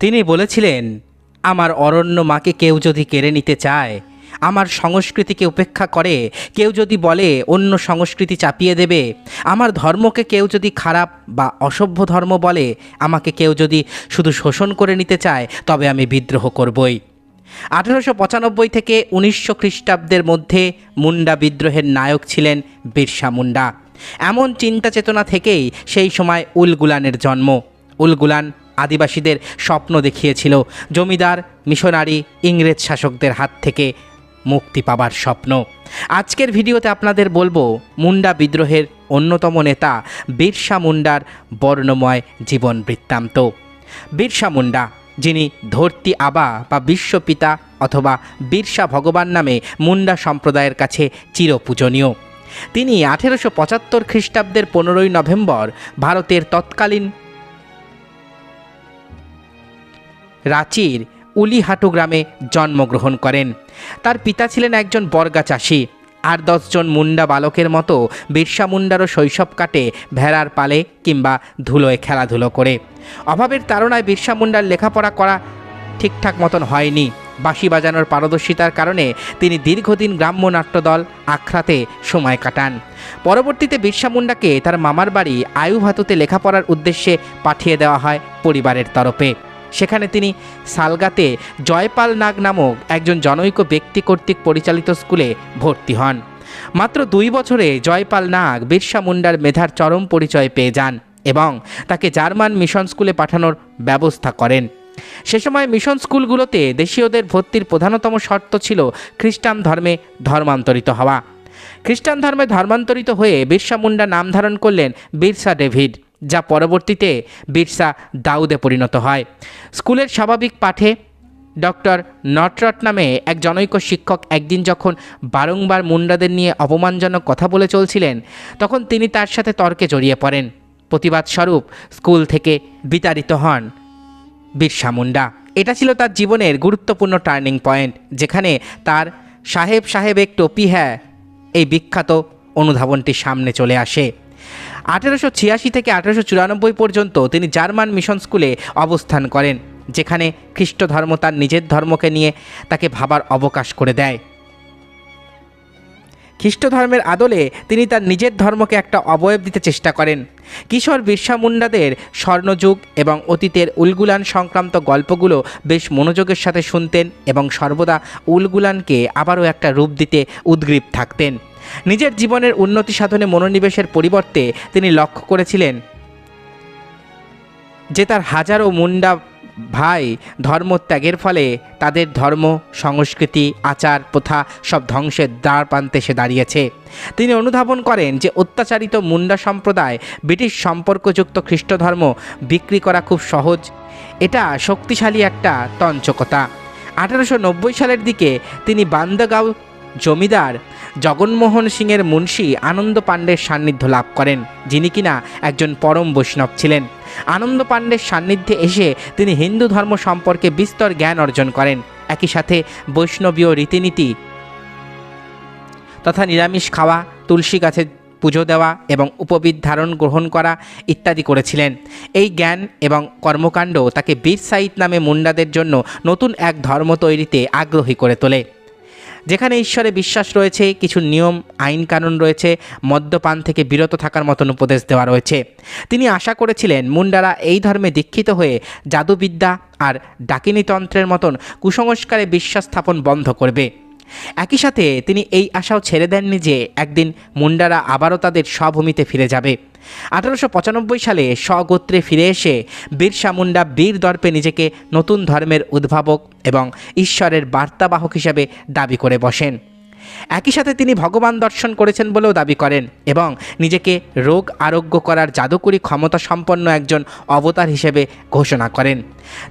তিনি বলেছিলেন, আমার অরণ্য মাকে কেউ যদি কেড়ে নিতে চায়, আমার সংস্কৃতিকে উপেক্ষা করে, কেউ যদি বলে অন্য সংস্কৃতি চাপিয়ে দেবে, আমার ধর্মকে কেউ যদি খারাপ বা অসভ্য ধর্ম বলে, আমাকে কেউ যদি শুধু শোষণ করে নিতে চায়, তবে আমি বিদ্রোহ করবই। আঠেরোশো পঁচানব্বই থেকে উনিশশো খ্রিস্টাব্দের মধ্যে মুন্ডা বিদ্রোহের নায়ক ছিলেন বিরসা মুন্ডা। এমন চিন্তা চেতনা থেকেই সেই সময় উলগুলানের জন্ম। উলগুলান আদিবাসীদের স্বপ্ন দেখিয়েছিল। জমিদার, মিশনারি, ইংরেজ শাসকদের হাত থেকে মুক্তি পাবার স্বপ্ন। আজকের ভিডিওতে আপনাদের বলব, মুন্ডা বিদ্রোহের অন্যতম নেতা বিরসা মুন্ডার বর্ণময় জীবন বৃত্তান্ত। বিরসা মুন্ডা, যিনি ধরতি আবা বা বিশ্বপিতা অথবা বিরসা ভগবান নামে মুন্ডা সম্প্রদায়ের কাছে চিরপূজনীয়। তিনি আঠেরোশো পঁচাত্তর খ্রিস্টাব্দের পনেরোই নভেম্বর ভারতের তৎকালীন রাঁচির উলিহাটু গ্রামে জন্মগ্রহণ করেন। তার পিতা ছিলেন একজন বর্গা চাষি। আর দশজন মুন্ডা বালকের মতো বিরসা মুন্ডারও শৈশব কাটে ভেড়ার পালে কিংবা ধুলোয় খেলাধুলো করে। অভাবের তাড়নায় বিরসা মুন্ডার লেখাপড়া করা ঠিকঠাক মতন হয়নি। বাঁশি বাজানোর পারদর্শিতার কারণে তিনি দীর্ঘদিন গ্রাম্য নাট্যদল আখড়াতে সময় কাটান। পরবর্তীতে বিরসা মুন্ডাকে তার মামার বাড়ি আয়ুভাতুতে লেখাপড়ার উদ্দেশ্যে পাঠিয়ে দেওয়া হয় পরিবারের তরফে। সেখানে তিনি সালগাতে জয়পাল নাগ নামক একজন জনৈক ব্যক্তি কর্তৃক পরিচালিত স্কুলে ভর্তি হন। মাত্র দুই বছরে জয়পাল নাগ বিরসা মুন্ডার মেধার চরম পরিচয় পেয়ে যান এবং তাকে জার্মান মিশন স্কুলে পাঠানোর ব্যবস্থা করেন। সে সময় মিশন স্কুলগুলোতে দেশীয়দের ভর্তির প্রধানতম শর্ত ছিল খ্রিস্টান ধর্মে ধর্মান্তরিত হওয়া। খ্রিস্টান ধর্মে ধর্মান্তরিত হয়ে বিরসা মুন্ডা নাম ধারণ করলেন বিরসা ডেভিড। যা পরবর্তীতে বিরসা দাউদে পরিণত হয়। স্কুলের স্বাভাবিক পাঠে ডক্টর নটরট নামে এক জনৈক শিক্ষক একদিন যখন বারংবার মুন্ডাদের নিয়ে অপমানজনক কথা বলে চলছিলেন, তখন তিনি তার সাথে তর্কে জড়িয়ে পড়েন। প্রতিবাদ স্বরূপ স্কুল থেকে বিতাড়িত হন বিরসা মুন্ডা। এটা ছিল তার জীবনের গুরুত্বপূর্ণ টার্নিং পয়েন্ট, যেখানে তার সাহেব সাহেব এক টপি হ্যাঁ এই বিখ্যাত অনুধাবনটি সামনে চলে আসে। আঠেরোশো ছিয়াশি থেকে আঠেরোশো চুরানব্বই পর্যন্ত তিনি জার্মান মিশন স্কুলে অবস্থান করেন, যেখানে খ্রিস্ট ধর্ম তার নিজের ধর্মকে নিয়ে তাকে ভাবার অবকাশ করে দেয়। খ্রিস্ট ধর্মের আদলে তিনি তার নিজের ধর্মকে একটা অবয়ব দিতে চেষ্টা করেন। কিশোর বিরসা মুন্ডাদের স্বর্ণযুগ এবং অতীতের উলগুলান সংক্রান্ত গল্পগুলো বেশ মনোযোগের সাথে শুনতেন এবং সর্বদা উলগুলানকে আবারও একটা রূপ দিতে উদ্গ্রীব থাকতেন। নিজের জীবনের উন্নতি সাধনে মনোনিবেশের পরিবর্তে তিনি লক্ষ্য করেছিলেন যে তার হাজারো মুন্ডা ভাই ধর্মত্যাগের ফলে তাদের ধর্ম, সংস্কৃতি, আচার, প্রথা সব ধ্বংসের দ্বার প্রান্তে এসে দাঁড়িয়েছে। তিনি অনুধাবন করেন যে অত্যাচারিত মুন্ডা সম্প্রদায় ব্রিটিশ সম্পর্কযুক্ত খ্রিস্ট ধর্ম বিক্রি করা খুব সহজ। এটা শক্তিশালী একটা তঞ্চকতা আঠারোশো নব্বই সালের দিকে তিনি বান্দাগাঁও জমিদার জগনমোহন সিংয়ের মুন্সি আনন্দ পাণ্ডের সান্নিধ্য লাভ করেন, যিনি কিনা একজন পরম বৈষ্ণব ছিলেন। আনন্দ পাণ্ডের সান্নিধ্যে এসে তিনি হিন্দু ধর্ম সম্পর্কে বিস্তর জ্ঞান অর্জন করেন। একই সাথে বৈষ্ণবীয় রীতিনীতি তথা নিরামিষ খাওয়া, তুলসী গাছে পুজো দেওয়া এবং উপবিদ ধারণ গ্রহণ করা ইত্যাদি করেছিলেন। এই জ্ঞান এবং কর্মকাণ্ড তাকে বীর সাইদ নামে মুন্ডাদের জন্য নতুন এক ধর্ম তৈরিতে আগ্রহী করে তোলে। যেখানে ঈশ্বরে বিশ্বাস রয়েছে, কিছু নিয়ম, আইন কানুন রয়েছে, মদ্যপান থেকে বিরত থাকার মতন উপদেশ দেওয়া রয়েছে। তিনি আশা করেছিলেন মুন্ডারা এই ধর্মে দীক্ষিত হয়ে জাদুবিদ্যা আর ডাকিনীতন্ত্রের মতন কুসংস্কারে বিশ্বাস স্থাপন বন্ধ করবে। একই সাথে তিনি এই আশাও ছেড়ে দেননি যে একদিন মুন্ডারা আবারও তাদের স্বভূমিতে ফিরে যাবে। আঠারোশো পঁচানব্বই সালে স্বগোত্রে ফিরে এসে বীরসা মুন্ডা বীর দর্পে নিজেকে নতুন ধর্মের উদ্ভাবক এবং ঈশ্বরের বার্তাবাহক হিসাবে দাবি করে বসেন। একই সাথে তিনি ভগবান দর্শন করেছেন বলেও দাবি করেন এবং নিজেকে রোগ আরোগ্য করার জাদুকরী ক্ষমতা সম্পন্ন একজন অবতার হিসেবে ঘোষণা করেন।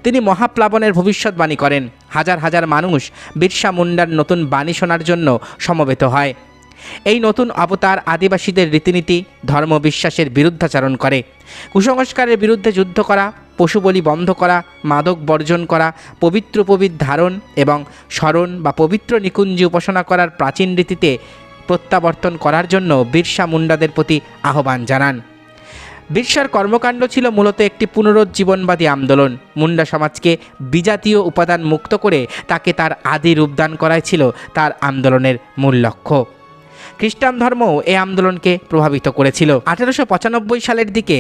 তিনি মহাপ্লাবনের ভবিষ্যৎবাণী করেন। হাজার হাজার মানুষ বিরসা মুন্ডার নতুন বাণী শোনার জন্য সমবেত হয়। এই নতুন অবতার আদিবাসীদের রীতিনীতি, ধর্ম বিশ্বাসের বিরুদ্ধাচারণ করে। কুসংস্কারের বিরুদ্ধে যুদ্ধ করা, পশু বলি বন্ধ করা, মাদক বর্জন করা, পবিত্র পবিত ধারণ এবং স্মরণ বা পবিত্র নিকুঞ্জি উপাসনা করার প্রাচীন রীতিতে প্রত্যাবর্তন করার জন্য বিরসা মুন্ডাদের প্রতি আহ্বান জানান। বিরসার কর্মকাণ্ড ছিল মূলত একটি পুনরুজ্জীবনবাদী আন্দোলন। মুন্ডা সমাজকে বিজাতীয় উপাদান মুক্ত করে তাকে তার আদি রূপদান করাই ছিল তার আন্দোলনের মূল লক্ষ্য। খ্রিস্টান ধর্মও এই আন্দোলনকে প্রভাবিত করেছিল। আঠেরোশো পঁচানব্বই সালের দিকে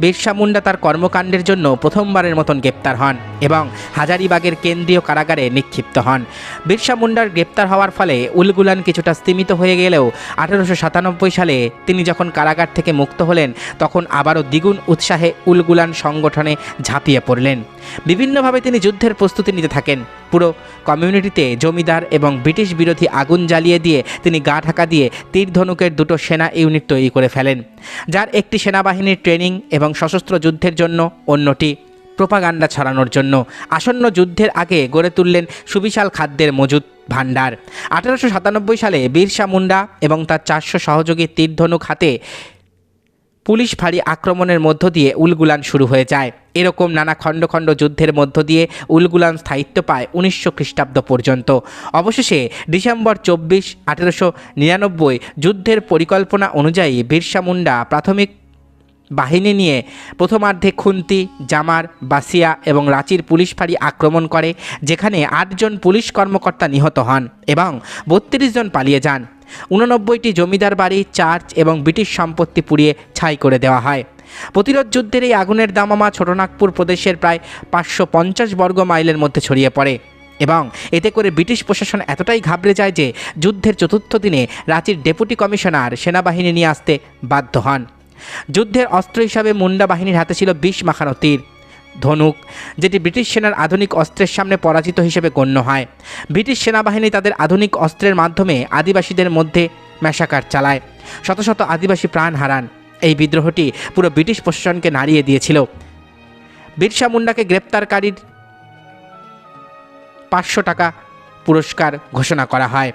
বিরসা মুন্ডা তার কর্মকাণ্ডের জন্য প্রথমবারের মতন গ্রেপ্তার হন এবং হাজারিবাগের কেন্দ্রীয় কারাগারে নিক্ষিপ্ত হন। বিরসা মুন্ডার গ্রেপ্তার হওয়ার ফলে উলগুলান কিছুটা স্তীমিত হয়ে গেলেও আঠারোশো সাতানব্বই সালে তিনি যখন কারাগার থেকে মুক্ত হলেন, তখন আবারও দ্বিগুণ উৎসাহে উলগুলান সংগঠনে ঝাঁপিয়ে পড়লেন। বিভিন্নভাবে তিনি যুদ্ধের প্রস্তুতি নিতে থাকেন। পুরো কমিউনিটিতে জমিদার এবং ব্রিটিশ বিরোধী আগুন জ্বালিয়ে দিয়ে তিনি গা ঢাকা দিয়ে তীর ধনুকের দুটো সেনা ইউনিট তৈরি করে ফেলেন, যার একটি সেনাবাহিনীর ট্রেনিং এবং সশস্ত্র যুদ্ধের জন্য অন্যটি প্রোপাগান্ডা ছড়ানোর জন্য। আসন্ন যুদ্ধের আগে গড়ে তুললেন সুবিশাল খাদ্যের মজুদ ভাণ্ডার। আঠারোশো সাতানব্বই সালে বীরসা মুন্ডা এবং তার চারশো সহযোগী তীরধনুক হাতে পুলিশ ফাঁড়ি আক্রমণের মধ্য দিয়ে উলগুলান শুরু হয়ে যায়। এরকম নানা খণ্ড খণ্ড যুদ্ধের মধ্য দিয়ে উলগুলান স্থায়িত্ব পায় উনিশশো খ্রিস্টাব্দ পর্যন্ত। অবশেষে ডিসেম্বর চব্বিশ, আঠেরোশো নিরানব্বই যুদ্ধের পরিকল্পনা অনুযায়ী বিরসা মুন্ডা প্রাথমিক বাহিনী নিয়ে প্রথমার্ধে খুন্তি, জামার বাসিয়া এবং রাঁচির পুলিশ ফাঁড়ি আক্রমণ করে, যেখানে আটজন পুলিশ কর্মকর্তা নিহত হন এবং বত্রিশ জন পালিয়ে যান। উননব্বইটি জমিদার বাড়ি, চার্চ এবং ব্রিটিশ সম্পত্তি পুড়িয়ে ছাই করে দেওয়া হয়। প্রতিরোধ যুদ্ধের এই আগুনের দামামা ছোটনাগপুর প্রদেশের প্রায় পাঁচশো পঞ্চাশ বর্গ মাইলের মধ্যে ছড়িয়ে পড়ে এবং এতে করে ব্রিটিশ প্রশাসন এতটাই ঘাবড়ে যায় যে যুদ্ধের চতুর্থ দিনে রাঁচির ডেপুটি কমিশনার সেনাবাহিনী নিয়ে আসতে বাধ্য হন। যুদ্ধের অস্ত্র হিসাবে মুন্ডা বাহিনীর হাতে ছিল বিষ মাখানো তীর। ধনুক, যেটি ব্রিটিশ সেনার আধুনিক অস্ত্রের সামনে পরাজিত হিসেবে গণ্য হয়। ব্রিটিশ সেনাবাহিনী তাদের আধুনিক অস্ত্রের মাধ্যমে আদিবাসীদের মধ্যে মেশাকার চালায়। শত শত আদিবাসী প্রাণ হারান। এই বিদ্রোহটি পুরো ব্রিটিশ প্রশাসনকে নাড়িয়ে দিয়েছিল। বিরসা মুন্ডাকে গ্রেপ্তারকারীর পাঁচশো টাকা পুরস্কার ঘোষণা করা হয়।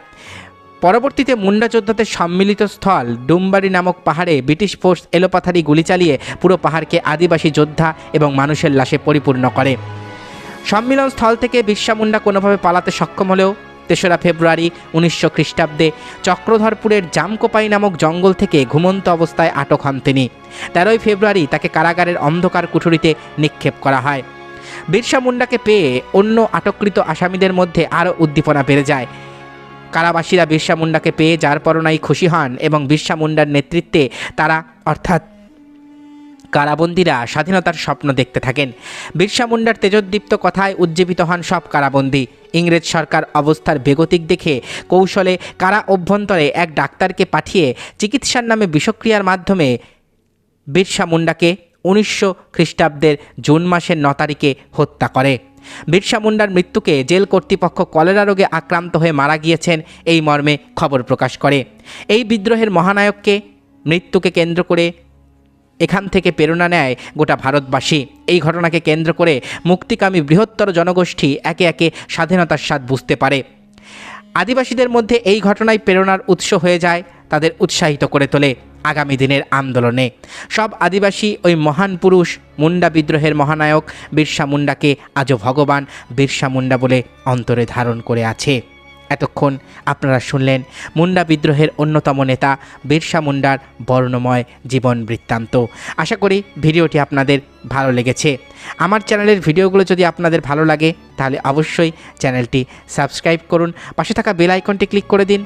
পরবর্তীতে মুন্ডা যোদ্ধাদের সম্মিলিত স্থল ডুমবাড়ি নামক পাহাড়ে ব্রিটিশ ফোর্স এলোপাথারি গুলি চালিয়ে পুরো পাহাড়কে আদিবাসী যোদ্ধা এবং মানুষের লাশে পরিপূর্ণ করে। সম্মিলন স্থল থেকে বিরসা মুন্ডা কোনোভাবে পালাতে সক্ষম হলেও তেসরা ফেব্রুয়ারি উনিশশো খ্রিস্টাব্দে চক্রধরপুরের জামকোপাই নামক জঙ্গল থেকে ঘুমন্ত অবস্থায় আটক হন তিনি। তেরোই ফেব্রুয়ারি তাকে কারাগারের অন্ধকার কুঠুরিতে নিক্ষেপ করা হয়। বিরসা মুন্ডাকে পেয়ে অন্য আটককৃত আসামিদের মধ্যে আরও উদ্দীপনা বেড়ে যায়। কারাবাসীরা বিরসা মুন্ডাকে পেয়ে যার পরনাই খুশি হন এবং বিরসা মুন্ডার নেতৃত্বে তারা, অর্থাৎ কারাবন্দীরা স্বাধীনতার স্বপ্ন দেখতে থাকেন। বিরসা মুন্ডার তেজোদ্দীপ্ত কথায় উজ্জীবিত হন সব কারাবন্দী। ইংরেজ সরকার অবস্থার বেগতিক দেখে কৌশলে কারা অভ্যন্তরে এক ডাক্তারকে পাঠিয়ে চিকিৎসার নামে বিষক্রিয়ার মাধ্যমে বিরসা মুন্ডাকে উনিশশো খ্রিস্টাব্দের জুন মাসের ন তারিখে হত্যা করে। বিরসা মুন্ডার মৃত্যুকে জেল কর্তৃপক্ষ কলেরা রোগে আক্রান্ত হয়ে মারা গিয়েছেন এই মর্মে খবর প্রকাশ করে। এই বিদ্রোহের মহানায়ককে মৃত্যুকে কেন্দ্র করে এখান থেকে প্রেরণা নেয় গোটা ভারতবাসী। এই ঘটনাকে কেন্দ্র করে মুক্তিকামী বৃহত্তর জনগোষ্ঠী একে একে স্বাধীনতার স্বাদ বুঝতে পারে। আদিবাসীদের মধ্যে এই ঘটনায় প্রেরণার উৎস হয়ে যায়, তাদের উৎসাহিত করে তোলে। আগামী দিনের আন্দোলনে। সব আদিবাসী ওই মহান পুরুষ, মুন্ডা বিদ্রোহের মহানায়ক বিরসা মুন্ডাকে আজও ভগবান বিরসা মুন্ডা বলে অন্তরে ধারণ করে আছে। এতক্ষণ আপনারা শুনলেন মুন্ডা বিদ্রোহের অন্যতম নেতা বিরসা মুন্ডার বর্ণময় জীবন বৃত্তান্ত। আশা করি ভিডিওটি আপনাদের ভালো লেগেছে। আমার চ্যানেলের ভিডিওগুলো যদি আপনাদের ভালো লাগে, তাহলে অবশ্যই চ্যানেলটি সাবস্ক্রাইব করুন। পাশে থাকা বেল আইকনটি ক্লিক করে দিন।